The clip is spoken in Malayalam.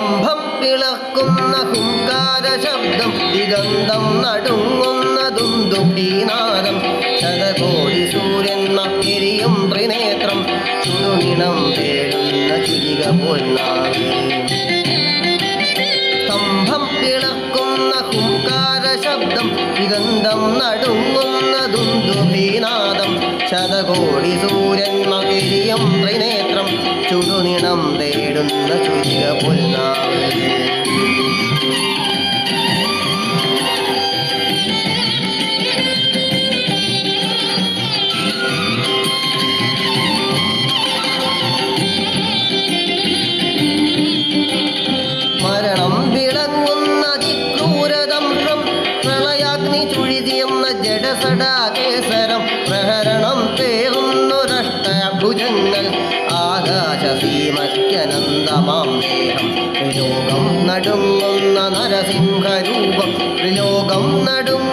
സ്തംഭം വിളക്കുന്ന ഹുങ്കാര ശബ്ദം ദിഗന്ധം നടുങ്ങുന്ന ദുന്ദുഭീനാദം ശതകോടി സൂര്യൻ മക്കിരിയും ത്രിനേത്രം ചുടുനിണം തേടുന്ന ചിരിക പൊന്നാവി സ്തംഭം വിളക്കുന്ന ഹുങ്കാര ശബ്ദം ദിഗന്ധം നടുങ്ങുന്ന ദുന്ദുഭീനാദം ശതകോടി സൂര്യൻ മകിരിയും ത്രിനേത്രം ചുടുനിണം തേടുന്ന ചുരിക പൊന്നാവി മരണം വിളങ്ങുന്ന ചുഴിതിയെന്ന ജഡസടാകേസരം പ്രഹരണം ആകാശസീമയ്ക്കനന്തമാം ദേഹം ത്രിലോകം നടുങ്ങുന്ന നരസിംഹരൂപം ത്രിലോകം നടുങ്ങുന്ന